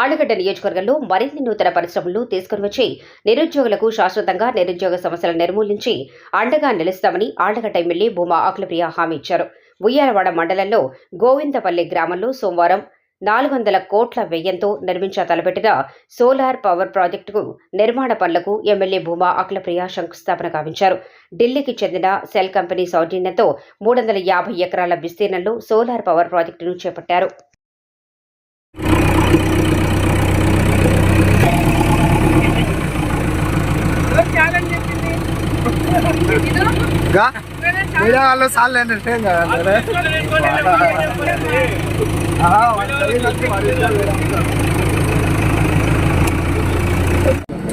ఆళ్ళగడ్డ నియోజకవర్గంలో మరిన్ని నూతన పరిశ్రమలు తీసుకుని వచ్చి నిరుద్యోగులకు శాశ్వతంగా నిరుద్యోగ సమస్యలను నిర్మూలించి అండగా నిలుస్తామని ఆళ్ళగడ్డ ఎమ్మెల్యే భూమా అఖిలప్రియ హామీ ఇచ్చారు. ఉయ్యాలవాడ మండలంలో గోవిందపల్లి గ్రామంలో సోమవారం నాలుగు వందల కోట్ల వ్యయంతో నిర్మించ తలపెట్టిన సోలార్ పవర్ ప్రాజెక్టుకు నిర్మాణ పనులకు ఎమ్మెల్యే భూమా అఖిలప్రియ శంకుస్థాపన గావించారు. ఢిల్లీకి చెందిన సెల్ కంపెనీ సౌజన్యంతో మూడు వందల యాభై ఎకరాల విస్తీర్ణంలో సోలార్ పవర్ ప్రాజెక్టును చేపట్టారు. మీడియా వాళ్ళు సార్లు ఎంటర్టైన్ కదా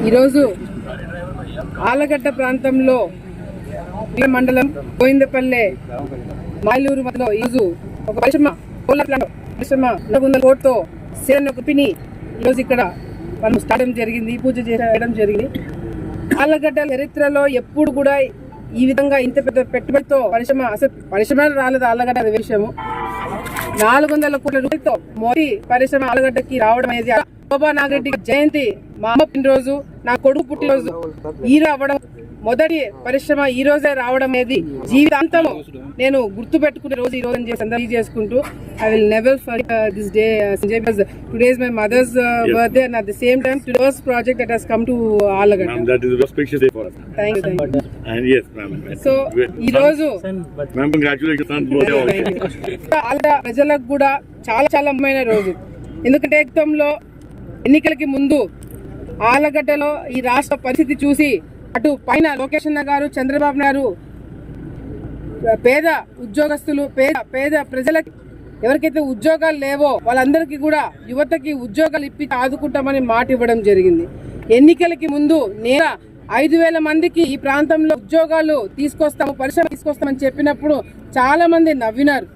ఈరోజు ఆలగడ్డ ప్రాంతంలో మండలం గోవిందపల్లె మాయలూరు మధ్యలో ఈరోజు ఒక పరిశ్రమ కోళ్ళ ప్లాంట్ పరిశ్రమ రెండు వందల కోట్లతో సేన కంపెనీ ఈరోజు ఇక్కడ మనం స్టార్ట్ చేయడం జరిగింది పూజ చేయడం జరిగింది. ఆలగడ్డ చరిత్రలో ఎప్పుడు కూడా ఈ విధంగా ఇంత పెద్ద పెట్టుబడితో పరిశ్రమ అసలు పరిశ్రమ రాలేదు ఆలగడ్డ అది విషయము. నాలుగు వందల కోట్ల రూపాయలతో మోడీ పరిశ్రమ ఆలగడ్డకి రావడం అనేది శోభా నాగరెడ్డి జయంతి మా అమ్మ పుట్టినరోజు నా కొడుకు పుట్టినరోజు ఈ రావడం మొదటి పరిశ్రమ ఈ రోజే రావడం అనేది జీవితాంతం నేను గుర్తు పెట్టుకునే రోజు ఈ రోజు అందరికీ చేసుకుంటూ I will never for this day Sanjay because today is my mother's birthday and at the same time today's project that has come to you thank you And yes, ma'am. So ఈ రోజు Ma'am, congratulations on birthday also. Already ప్రజలకు కూడా చాలా చాలా ముఖ్యమైన రోజు ఎందుకంటే ఎన్నికలకి ముందు ఆలగడ్డలో ఈ రాష్ట్ర పరిస్థితి చూసి అటు పైన లోకేష్ అన్న గారు చంద్రబాబు నాయుడు పేద ఉద్యోగస్తులు పేద పేద ప్రజలకి ఎవరికైతే ఉద్యోగాలు లేవో వాళ్ళందరికీ కూడా యువతకి ఉద్యోగాలు ఇప్పి ఆదుకుంటామని మాట ఇవ్వడం జరిగింది ఎన్నికలకి ముందు నేను ఐదు వేల మందికి ఈ ప్రాంతంలో ఉద్యోగాలు తీసుకొస్తాము పరిశ్రమ తీసుకొస్తామని చెప్పినప్పుడు చాలా మంది నవ్వినారు.